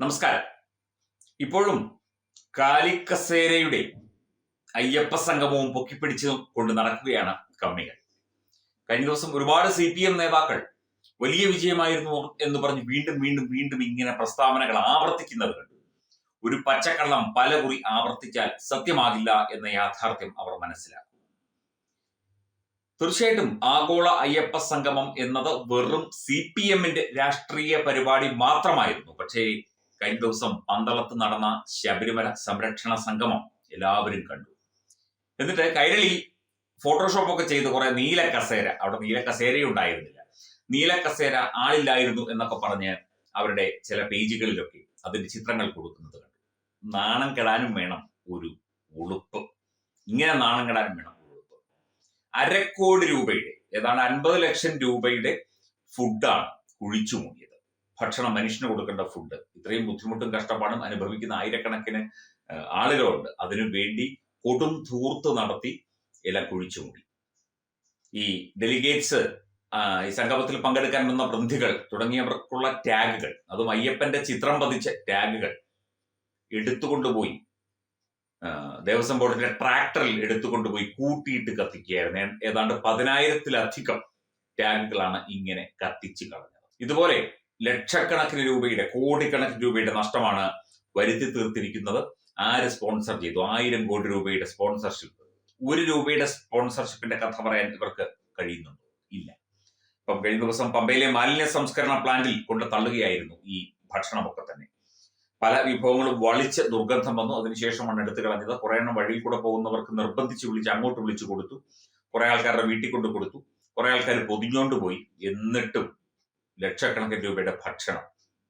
നമസ്കാരം. ഇപ്പോഴും കാലിക്കസേരയുടെ അയ്യപ്പ സംഗമവും പൊക്കിപ്പിടിച്ച് കൊണ്ട് നടക്കുകയാണ് കമ്മികൾ. കഴിഞ്ഞ ദിവസം ഒരുപാട് സി പി എം നേതാക്കൾ വലിയ വിജയമായിരുന്നു എന്ന് പറഞ്ഞ് വീണ്ടും വീണ്ടും വീണ്ടും ഇങ്ങനെ പ്രസ്താവനകൾ ആവർത്തിക്കുന്നത് കണ്ടു. ഒരു പച്ചക്കള്ളം പലകുറി ആവർത്തിച്ചാൽ സത്യമാകില്ല എന്ന യാഥാർത്ഥ്യം അവർ മനസ്സിലാക്കും തീർച്ചയായിട്ടും ആഗോള അയ്യപ്പ സംഗമം എന്നത് വെറും സി പി എമ്മിന്റെ രാഷ്ട്രീയ പരിപാടി മാത്രമായിരുന്നു. പക്ഷേ കഴിഞ്ഞ ദിവസം പന്തളത്ത് നടന്ന ശബരിമല സംരക്ഷണ സംഗമം എല്ലാവരും കണ്ടു. എന്നിട്ട് കൈരളി ഫോട്ടോഷോപ്പ് ഒക്കെ ചെയ്ത് കുറെ നീല കസേര അവിടെ നീല കസേരയും ഉണ്ടായിരുന്നില്ല. നീല കസേര ആളില്ലായിരുന്നു എന്നൊക്കെ പറഞ്ഞ് അവരുടെ ചില പേജുകളിലൊക്കെ അതിന്റെ ചിത്രങ്ങൾ കൊടുക്കുന്നത് കണ്ടു. നാണം കെടാനും വേണം ഒരു ഉളുപ്പ്. ഇങ്ങനെ നാണം കെടാനും വേണം ഉളുപ്പ്. അരക്കോടി രൂപയുടെ ഏതാണ്ട് അൻപത് ലക്ഷം രൂപയുടെ ഫുഡാണ് കുഴിച്ചു മൂടിയത്. ഭക്ഷണം മനുഷ്യന് കൊടുക്കേണ്ട ഫുഡ് ഇത്രയും ബുദ്ധിമുട്ടും കഷ്ടപ്പാടും അനുഭവിക്കുന്ന ആയിരക്കണക്കിന് ആളുകളുണ്ട്. അതിനു വേണ്ടി കൊടും ധൂർത്ത് നടത്തി ഇല കുഴിച്ചു മൂടി. ഈ ഡെലിഗേറ്റ്സ് ഈ സംഗമത്തിൽ പങ്കെടുക്കാൻ വന്ന പ്രതിനിധികൾ തുടങ്ങിയവർക്കുള്ള ടാഗുകൾ അതും അയ്യപ്പന്റെ ചിത്രം പതിച്ച ടാഗുകൾ എടുത്തുകൊണ്ടുപോയി. ദേവസ്വം ബോർഡിന്റെ ട്രാക്ടറിൽ എടുത്തുകൊണ്ടുപോയി കൂട്ടിയിട്ട് കത്തിക്കുകയായിരുന്നു. ഏതാണ്ട് പതിനായിരത്തിലധികം ടാഗുകളാണ് ഇങ്ങനെ കത്തിച്ച് കളഞ്ഞത്. ഇതുപോലെ ലക്ഷക്കണക്കിന് രൂപയുടെ കോടിക്കണക്കിന് രൂപയുടെ നഷ്ടമാണ് വരുത്തി തീർത്തിരിക്കുന്നത്. ആര് സ്പോൺസർ ചെയ്തു? ആയിരം കോടി രൂപയുടെ സ്പോൺസർഷിപ്പ് ഒരു രൂപയുടെ സ്പോൺസർഷിപ്പിന്റെ കഥ പറയാൻ ഇവർക്ക് കഴിയുന്നുണ്ടോ? ഇല്ല. ഇപ്പം കഴിഞ്ഞ ദിവസം പമ്പയിലെ മാലിന്യ സംസ്കരണ പ്ലാന്റിൽ കൊണ്ട് തള്ളുകയായിരുന്നു ഈ ഭക്ഷണമൊക്കെ തന്നെ. പല വിഭവങ്ങളും വളിച്ച് ദുർഗന്ധം വന്നു. അതിനുശേഷമാണ് എടുത്തു കളഞ്ഞത്. കുറെ എണ്ണം വഴിയിൽ കൂടെ പോകുന്നവർക്ക് നിർബന്ധിച്ച് വിളിച്ച് അങ്ങോട്ട് വിളിച്ചു കൊടുത്തു. കുറെ ആൾക്കാരുടെ വീട്ടിൽ കൊണ്ട് കൊടുത്തു. കുറെ ആൾക്കാർ പൊതിഞ്ഞോണ്ട് പോയി. എന്നിട്ടും ലക്ഷക്കണക്കിന് രൂപയുടെ ഭക്ഷണം.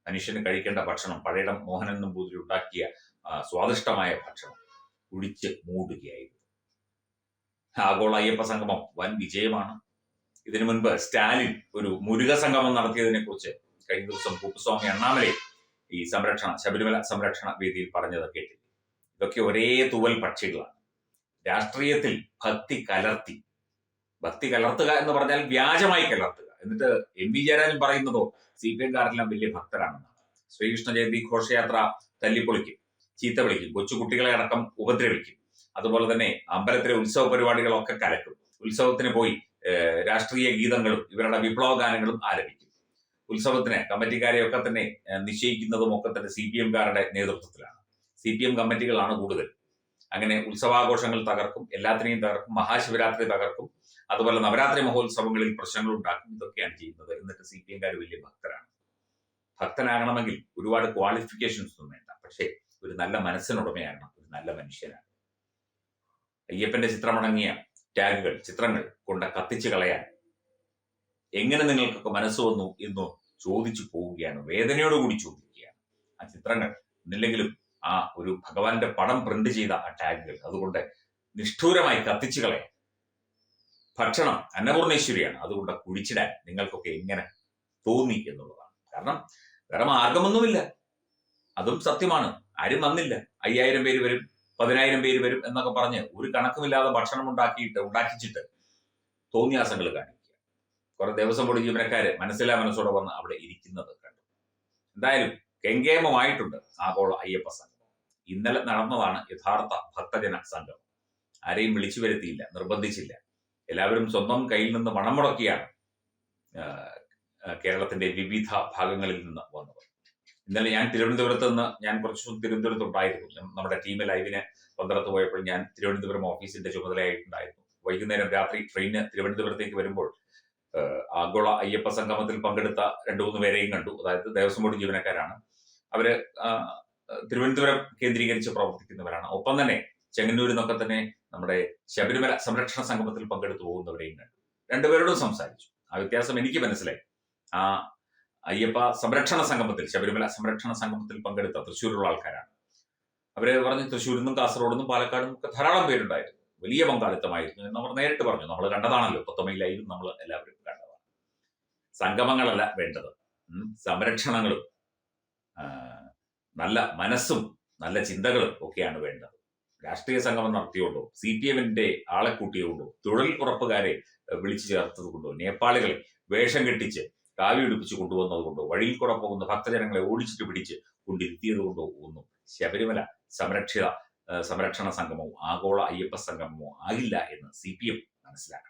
മനുഷ്യന് കഴിക്കേണ്ട ഭക്ഷണം പഴയടം മോഹനൻ നമ്പൂതിരി ഉണ്ടാക്കിയ സ്വാദിഷ്ടമായ ഭക്ഷണം കുടിച്ച് മൂടുകയായിരുന്നു. ആഗോള അയ്യപ്പ സംഗമം വൻ വിജയമാണ്. ഇതിനു മുൻപ് സ്റ്റാലിൻ ഒരു മുരുക സംഗമം നടത്തിയതിനെ കുറിച്ച് കഴിഞ്ഞ ദിവസം കുപ്പുസ്വാമി അണ്ണാമലൈ ഈ സംരക്ഷണ ശബരിമല സംരക്ഷണ വേദിയിൽ പറഞ്ഞത് കേട്ടില്ല ഇതൊക്കെ ഒരേ തൂവൽ പക്ഷികളാണ്. രാഷ്ട്രീയത്തിൽ ഭക്തി കലർത്തി. ഭക്തി കലർത്തുക എന്ന് പറഞ്ഞാൽ വ്യാജമായി കലർത്തുക. എന്നിട്ട് എം വി ജയരാജൻ പറയുന്നതോ സി പി എംകാരെല്ലാം വലിയ ഭക്തരാണെന്നാണ്. ശ്രീകൃഷ്ണ ജയന്തി ഘോഷയാത്ര തല്ലിപ്പൊളിക്കും ചീത്ത വിളിക്കും കൊച്ചുകുട്ടികളെ അടക്കം ഉപദ്രവിക്കും. അതുപോലെ തന്നെ അമ്പലത്തിലെ ഉത്സവ പരിപാടികളൊക്കെ കലക്കും. ഉത്സവത്തിന് പോയി രാഷ്ട്രീയ ഗീതങ്ങളും ഇവരുടെ വിപ്ലവ ഗാനങ്ങളും ആലപിക്കും. ഉത്സവത്തിന് കമ്മിറ്റിക്കാരെയൊക്കെ തന്നെ നിശ്ചയിക്കുന്നതും ഒക്കെ തന്നെ സി പി എംകാരുടെ നേതൃത്വത്തിലാണ്. സി പി എം കമ്മിറ്റികളാണ് കൂടുതൽ. അങ്ങനെ ഉത്സവാഘോഷങ്ങൾ തകർക്കും എല്ലാത്തിനെയും തകർക്കും മഹാശിവരാത്രി തകർക്കും. അതുപോലെ നവരാത്രി മഹോത്സവങ്ങളിൽ പ്രശ്നങ്ങൾ ഉണ്ടാക്കും. ഇതൊക്കെയാണ് ചെയ്യുന്നത്. എന്നിട്ട് സി പി എംകാർ വലിയ ഭക്തരാണ്. ഭക്തനാകണമെങ്കിൽ ഒരുപാട് ക്വാളിഫിക്കേഷൻസ് ഒന്നും വേണ്ട. പക്ഷേ ഒരു നല്ല മനസ്സിനുടമയാകണം. ഒരു നല്ല മനുഷ്യനാണ് അയ്യപ്പന്റെ ചിത്രമടങ്ങിയ ടാഗുകൾ ചിത്രങ്ങൾ കൊണ്ട് കത്തിച്ചു കളയാൻ എങ്ങനെ നിങ്ങൾക്കൊക്കെ മനസ്സ് വന്നു എന്ന് ചോദിച്ചു പോവുകയാണ്. വേദനയോടുകൂടി ചോദിക്കുകയാണ്. ആ ചിത്രങ്ങൾ ഒന്നില്ലെങ്കിലും ആ ഒരു ഭഗവാന്റെ പടം പ്രിന്റ് ചെയ്ത ആ ടാഗുകൾ. അതുകൊണ്ട് നിഷ്ഠൂരമായി കത്തിച്ചു കളയാൻ. ഭക്ഷണം അന്നപൂർണേശ്വരിയാണ്. അതുകൊണ്ട് കുഴിച്ചിടാൻ നിങ്ങൾക്കൊക്കെ എങ്ങനെ തോന്നി എന്നുള്ളതാണ്. കാരണം വേറെ മാർഗമൊന്നുമില്ല. അതും സത്യമാണ്. ആരും വന്നില്ല. അയ്യായിരം പേര് വരും പതിനായിരം പേര് വരും എന്നൊക്കെ പറഞ്ഞ് ഒരു കണക്കുമില്ലാതെ ഭക്ഷണം ഉണ്ടാക്കിയിട്ട് ഉണ്ടാക്കിച്ചിട്ട് തോന്നിയാസങ്ങൾ കാണിക്കുക. കുറെ ദേവസ്വം ബോർഡ് ജീവനക്കാര് മനസ്സിലാ മനസ്സോടെ വന്ന് അവിടെ ഇരിക്കുന്നത് കണ്ടു. എന്തായാലും കെങ്കേമമായിട്ടുണ്ട് ആഗോള അയ്യപ്പ സംഘം. ഇന്നലെ നടന്നതാണ് യഥാർത്ഥ ഭക്തജന സംഘം. ആരെയും വിളിച്ചു വരുത്തിയില്ല നിർബന്ധിച്ചില്ല. എല്ലാവരും സ്വന്തം കയ്യിൽ നിന്ന് പണം മുടക്കിയാണ് കേരളത്തിന്റെ വിവിധ ഭാഗങ്ങളിൽ നിന്ന് വന്നത്. ഇന്നലെ ഞാൻ തിരുവനന്തപുരത്ത് നിന്ന് ഞാൻ കുറച്ച് തിരുവനന്തപുരത്ത് ഉണ്ടായിരുന്നു. നമ്മുടെ ടീം ലൈവിന് പന്ത്രത്ത് പോയപ്പോൾ ഞാൻ തിരുവനന്തപുരം ഓഫീസിന്റെ ചുമതലയായിട്ടുണ്ടായിരുന്നു. വൈകുന്നേരം രാത്രി ട്രെയിന് തിരുവനന്തപുരത്തേക്ക് വരുമ്പോൾ ആഗോള അയ്യപ്പ സംഗമത്തിൽ പങ്കെടുത്ത രണ്ടു മൂന്ന് പേരെയും കണ്ടു. അതായത് ദേവസ്വം ബോർഡ് ജീവനക്കാരാണ്. അവർ തിരുവനന്തപുരം കേന്ദ്രീകരിച്ച് പ്രവർത്തിക്കുന്നവരാണ്. ഒപ്പം തന്നെ ചെങ്ങന്നൂരിൽ നിന്നൊക്കെ തന്നെ നമ്മുടെ ശബരിമല സംരക്ഷണ സംഗമത്തിൽ പങ്കെടുത്തു പോകുന്നവരെയും കണ്ടു. രണ്ടുപേരോടും സംസാരിച്ചു. ആ വ്യത്യാസം എനിക്ക് മനസ്സിലായി. ആ അയ്യപ്പ സംരക്ഷണ സംഗമത്തിൽ ശബരിമല സംരക്ഷണ സംഗമത്തിൽ പങ്കെടുത്ത തൃശ്ശൂരുള്ള ആൾക്കാരാണ്. അവരെ പറഞ്ഞു തൃശ്ശൂരിൽ നിന്നും കാസർഗോഡ് നിന്നും പാലക്കാടും ഒക്കെ ധാരാളം പേരുണ്ടായിരുന്നു. വലിയ പങ്കാളിത്തമായിരുന്നു. എന്ന് അവർ നേരിട്ട് പറഞ്ഞു. നമ്മൾ കണ്ടതാണല്ലോ. പത്തൊമ്പതിലായാലും നമ്മൾ എല്ലാവരും കണ്ടതാണ്. സംഗമങ്ങളല്ല വേണ്ടത്. സംരക്ഷണങ്ങളും നല്ല മനസ്സും നല്ല ചിന്തകളും ഒക്കെയാണ് വേണ്ടത്. രാഷ്ട്രീയ സംഗമം നടത്തിയോണ്ടോ? സി പി എമ്മിന്റെ ആളെ കൂട്ടിയോണ്ടോ? തൊഴിൽ ഉറപ്പുകാരെ വിളിച്ചു ചേർത്തത് കൊണ്ടോ നേപ്പാളികളെ വേഷം കെട്ടിച്ച് കാവി ഒടിപ്പിച്ച് കൊണ്ടുവന്നത് കൊണ്ടോ? വഴിയിൽ കൂടെ പോകുന്ന ഭക്തജനങ്ങളെ ഓടിച്ചിട്ട് പിടിച്ച് കൊണ്ടിരുത്തിയത് കൊണ്ടോ? ഒന്നും. ശബരിമല സംരക്ഷിത സംരക്ഷണ സംഗമവും ആഗോള അയ്യപ്പ സംഗമവും ആകില്ല എന്ന് സി പി എം മനസ്സിലാക്കണം.